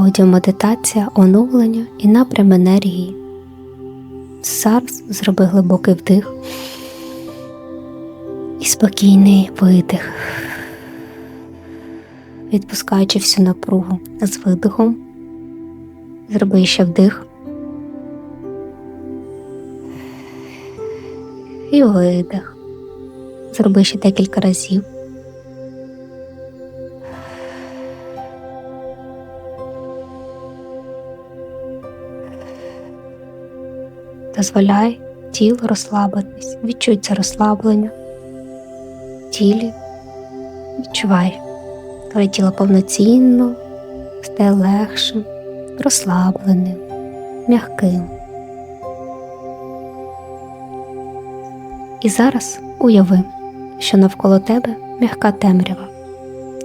Аудіомедитація оновлення і напрям енергії. Зараз зроби глибокий вдих і спокійний видих, відпускаючи всю напругу з видихом. Зроби ще вдих і видих. Зроби ще декілька разів. Дозволяй тілу розслабитись, відчуй це розслаблення тілі, відчувай, твоє тіло повноцінно, стає легшим, розслабленим, м'яким. І зараз уяви, що навколо тебе м'яка темрява,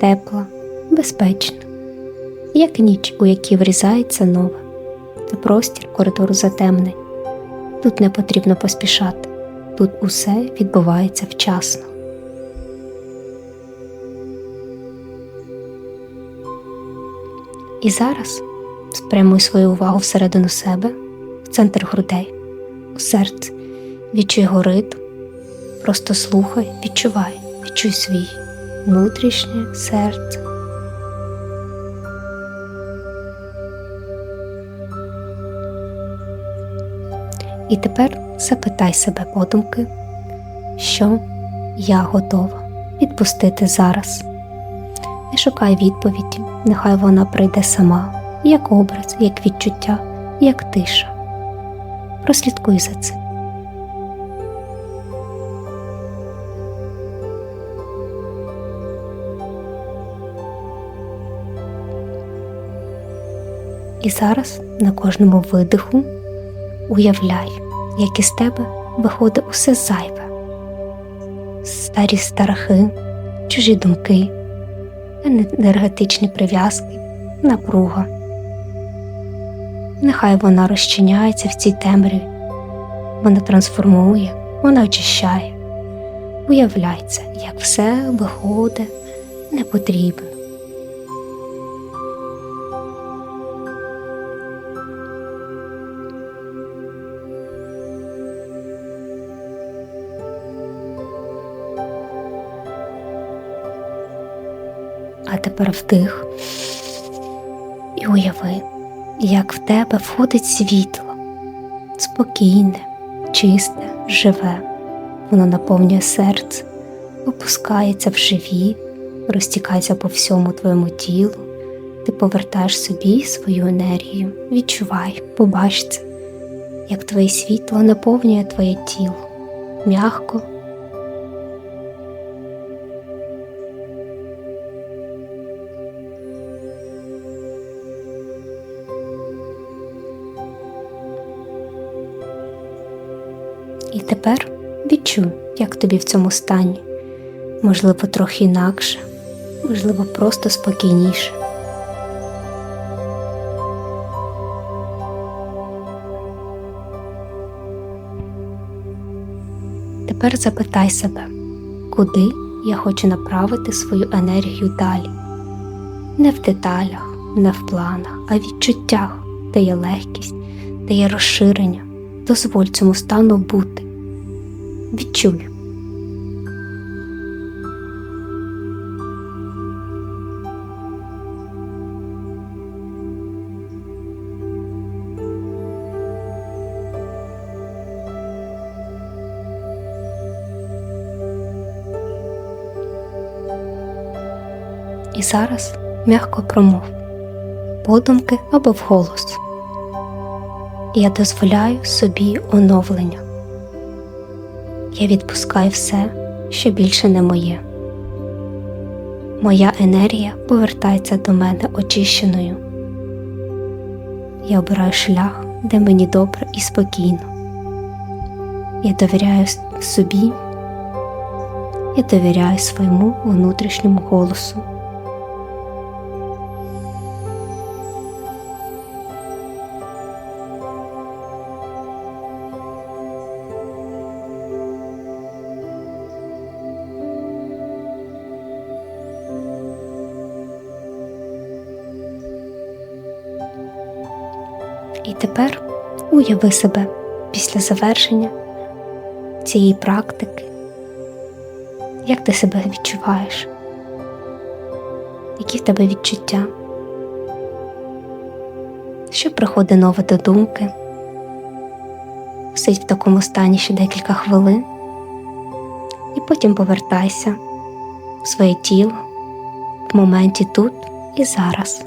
тепла, безпечна, як ніч, у якій врізається нове, це простір коридору затемнень. Тут не потрібно поспішати, тут усе відбувається вчасно. І зараз спрямуй свою увагу всередину себе, в центр грудей, у серце, відчуй його ритм, просто слухай, відчувай, відчуй свій внутрішнє серце. І тепер запитай себе подумки, що я готова відпустити зараз. Не шукай відповіді, нехай вона прийде сама, як образ, як відчуття, як тиша. Прослідкуй за цим. І зараз на кожному видиху уявляй, як із тебе виходить усе зайве, старі страхи, чужі думки, енергетичні прив'язки, напруга. Нехай вона розчиняється в цій темряві, вона трансформує, вона очищає. Уявляється, як все виходить непотрібно. А тепер вдих і уяви, як в тебе входить світло, спокійне, чисте, живе, воно наповнює серце, опускається в живіт, розтікається по всьому твоєму тілу, ти повертаєш собі свою енергію, відчувай, побач це, як твоє світло наповнює твоє тіло. М'ягко. І тепер відчуй, як тобі в цьому стані, можливо, трохи інакше, можливо, просто спокійніше. Тепер запитай себе, куди я хочу направити свою енергію далі. Не в деталях, не в планах, а в відчуттях, де є легкість, де є розширення. Дозволь цьому стану бути. Відчуй. І зараз м'яко промов, подумки або вголос. Я дозволяю собі оновлення. Я відпускаю все, що більше не моє. Моя енергія повертається до мене очищеною. Я обираю шлях, де мені добре і спокійно. Я довіряю собі, я довіряю своєму внутрішньому голосу. І тепер уяви себе після завершення цієї практики, як ти себе відчуваєш, які в тебе відчуття, що приходить нове до думки, сидь в такому стані ще декілька хвилин, і потім повертайся в своє тіло в моменті тут і зараз.